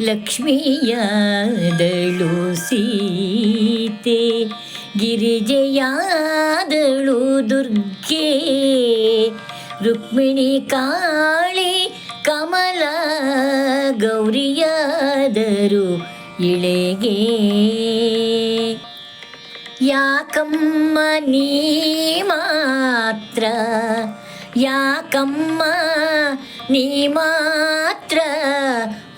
ಲಕ್ಷ್ಮಿಯಾದಳು ಸೀತೆ, ಗಿರಿಜೆಯಾದಳು ದುರ್ಗೆ, ರುಕ್ಮಿಣಿ ಕಾಳಿ ಕಮಲ ಗೌರಿಯಾದರು ಇಳೆಗೆ. ಯಾಕಮ್ಮ ನೀ ಮಾತ್ರ, ಯಾಕಮ್ಮ ನೀ ಮಾತ್ರ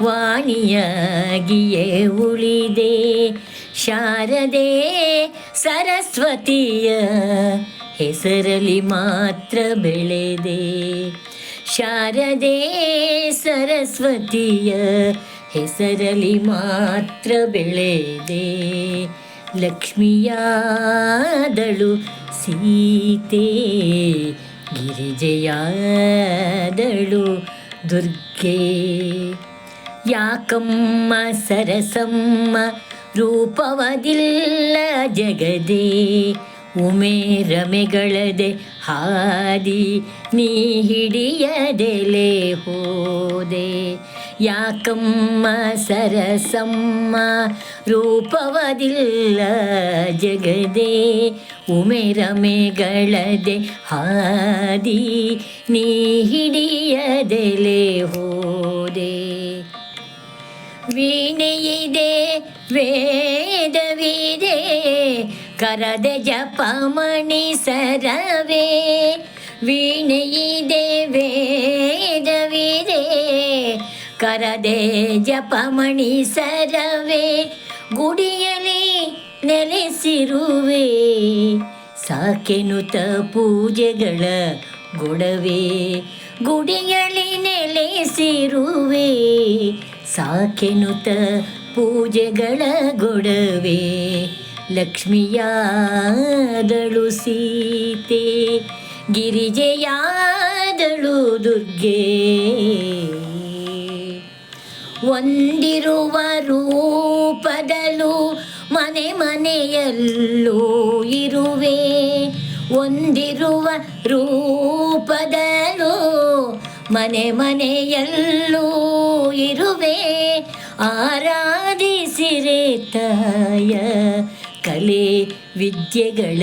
ವಾಣಿಯಾಗಿಯೇ ಉಳಿದೆ. ಶಾರದೆ ಸರಸ್ವತಿಯ ಹೆಸರಲ್ಲಿ ಮಾತ್ರ ಬೆಳೆದೆ. ಶಾರದೆ ಸರಸ್ವತಿಯ ಹೆಸರಲ್ಲಿ ಮಾತ್ರ ಬೆಳೆದೆ. ಲಕ್ಷ್ಮಿಯಾದಳು ಸೀತೆ, ಗಿರಿಜೆಯಾದಳು ದುರ್ಗೆ. ಯಾಕಮ್ಮ ಸರಸಮ್ಮ? ರೂಪವದಿಲ್ಲ ಜಗದೇ, ಉಮೆ ರಮೆಗಳದೆ ಹಾದಿ, ನೀ ಹಿಡಿಯದೆಲೆ ಹೋದೆ. ಯಾಕಮ್ಮ ಸರಸಮ್ಮ? ರೂಪವದಿಲ್ಲ ಜಗದೆ, ಉಮೆ ರಮೆಗಳದೆ ಹಾದಿ, ನೀ ಹಿಡಿಯದೆಲೆ ಹೋದೆ ವೀಣೆಯಿದೆ ವೇದವಿದೆ ಕರದ ಜಪಮಣಿ ಸರವೇ ವೀಣೆಯಿದೆ ವೇದವಿದೆ ಕರದೆ ಜಪಮಣಿ ಸರವೇ ಗುಡಿಯಲಿ ನೆಲೆಸಿರುವೆ ಸಾಕೆನುತ ಪೂಜೆಗಳ ಗೊಡವೆ ಗುಡಿಯಲಿ ನೆಲೆಸಿರುವೆ ಸಾಕೆನುತ ಪೂಜೆಗಳ ಗೊಡವೆ, ಲಕ್ಷ್ಮಿಯಾದಳು ಸೀತೆ, ಗಿರಿಜೆಯಾದಳು ದುರ್ಗೆ. ಒಂದಿರುವ ರೂಪದಲ್ಲೂ ಮನೆ ಮನೆಯಲ್ಲೂ ಇರುವೆ, ಒಂದಿರುವ ರೂಪದಲ್ಲೂ ಮನೆ ಮನೆಯಲ್ಲೂ ಇರುವೆ, ಆರಾಧಿಸಿರೆ ತಾಯ ಕಲೆ ವಿದ್ಯೆಗಳ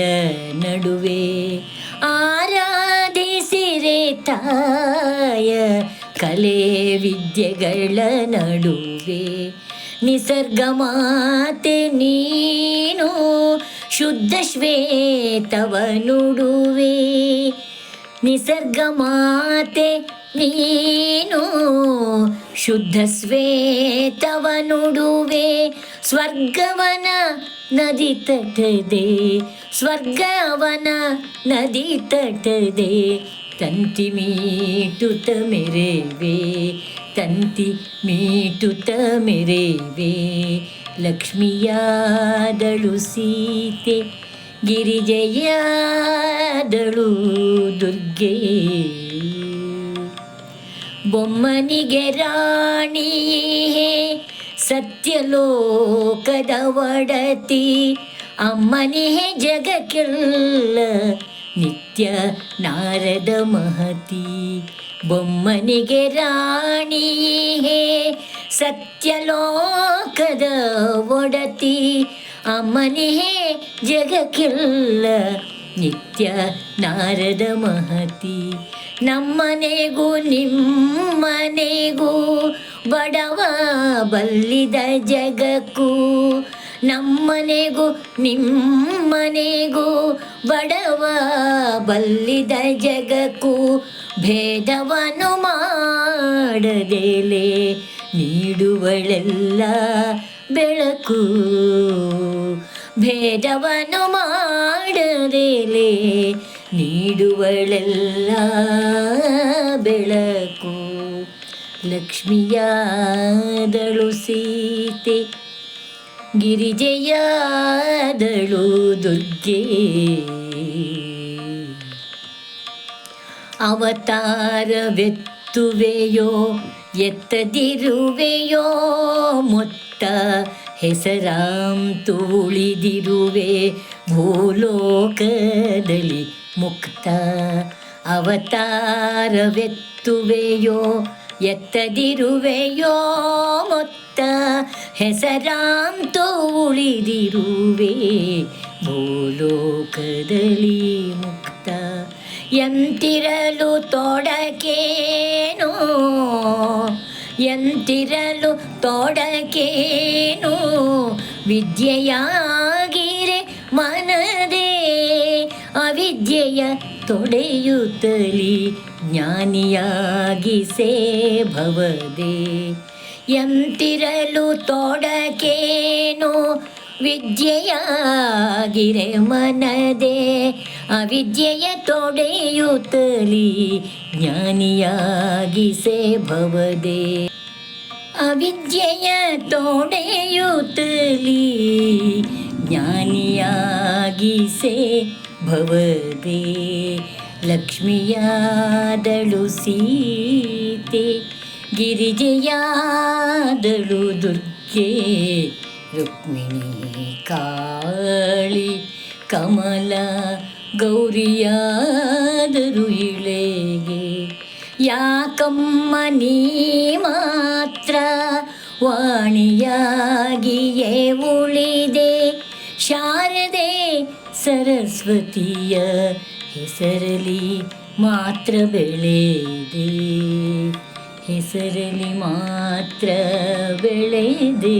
ನಡುವೆ. ಆರಾಧಿಸಿರೆ ತಾಯ ಕಲೆ ವಿದ್ಯೆಗಳ ನಡುವೆ. ನಿಸರ್ಗ ಮಾತೆ ನೀನು ಶುದ್ಧ ಶ್ವೇತವ ನುಡುವೆ ನಿಸರ್ಗ ಮಾತೆ ನೀನು ಶುದ್ಧ ಶ್ವೇತವ ನುಡುವೆ, ಸ್ವರ್ಗವನ ನದಿ ತಟದೆ, ಸ್ವರ್ಗವನ ನದಿ ತಟದೆ, ತಂತಿ ಮೀಟುತ ಮೆರೆವೆ, ತಂತಿ ಮೀಟುತ ಮೆರೆವೆ. ಲಕ್ಷ್ಮಿಯಾದಳು ಸೀತೆ ಗಿರಿಜಯ್ಯಾದಳು ದುರ್ಗೆ ಬೊಮ್ಮನಿಗೆ ರಾಣಿಯೇ ಸತ್ಯಲೋಕದ ಒಡತಿ ಅಮ್ಮನಿಗೆ ಜಗಕ್ಕೆಲ್ಲ ನಿತ್ಯ ನಾರದ ಮಹತಿ ಬೊಮ್ಮನಿಗೆ ರಾಣಿಯೇ ಸತ್ಯಲೋಕದ ಒಡತಿ ಅಮ್ಮನಿಗೆ ಜಗಕ್ಕೆಲ್ಲ ನಿತ್ಯ ನಾರದ ಮಹತಿ ನಮ್ಮನೆಗೂ, ನಿಮ್ಮನೆಗೂ ಬಡವ ಬಲ್ಲಿದ ಜಗಕ್ಕೂ ನಮ್ಮನೆಗೂ, ನಿಮ್ಮನೆಗೂ ಬಡವ ಬಲ್ಲಿದ ಜಗಕ್ಕೂ ಭೇದವನ್ನು ಮಾಡದೇಲೆ ನೀಡುವಳೆಲ್ಲ ಬೆಳಕು. ಭೇದವನ್ನು ಮಾಡದೇಲೆ ನೀಡುವಳೆಲ್ಲ ಬೆಳಕು. ಲಕ್ಷ್ಮಿಯಾದಳು ಸೀತೆ ಗಿರಿಜೆಯಾದಳು ದುರ್ಗೆ. ಅವತಾರವೆತ್ತುವೆಯೋ ಎತ್ತದಿರುವೆಯೋ ಮೊತ್ತ ಹೆಸರಾಂ ತುಳಿದಿರುವೆ. ಭೂಲೋಕದಲ್ಲಿ ಮುಕ್ತ ಅವತಾರವೆತ್ತುವೆಯೋ ಎತ್ತದಿರುವೆಯೋ ಮೊತ್ತ ಹೆಸರಾಂತೋ ಉಳಿದಿರುವೆ. ಭೂಲೋಕದಲ್ಲಿ ಮುಕ್ತ ಎಂತಿರಲು ತೊಡಕೇನೋ? ಎಂತಿರಲು ತೊಡಕೇನು? ವಿದ್ಯೆಯಾಗಿರೆ ಅವಿದ್ಯೆಯ ತೊಡೆಯುತ್ತಲಿ ಜ್ಞಾನಿಯಾಗಿಸೇ ಭವದೆ ಎಂತಿರಲು ತೊಡಕೇನು ವಿದ್ಯೆಯಾಗಿರೆ ಮನದೆ. ಅವಿದ್ಯೆಯ ತೊಡೆಯುತ್ತಲಿ ಜ್ಞಾನಿಯಾಗಿಸೇ ಭವದೆ ಅವಿದ್ಯೆಯ ತೊಡೆಯುತ್ತಲಿ ಜ್ಞಾನಿಯಾಗಿಸೇ ಭವದೆ ಲಕ್ಷ್ಮಿಯಾದಳು ಸೀತೆ ಗಿರಿಜೆಯಾದಳು ದುರ್ಗೆ ರುಕ್ಮಿಣಿ ಕಾಳಿ ಕಮಲ ಗೌರಿಯಾದರು ಇಳೆಗೆ ಯಾಕಮ್ಮ ನೀ ಮಾತ್ರ ವಾಣಿಯಾಗಿಯೇ ಸರಸ್ವತಿಯ ಹೆಸರಲಿ ಮಾತ್ರ ಬೆಳೆದೆ ಹೆಸರಲಿ ಮಾತ್ರ ಬೆಳೆದೆ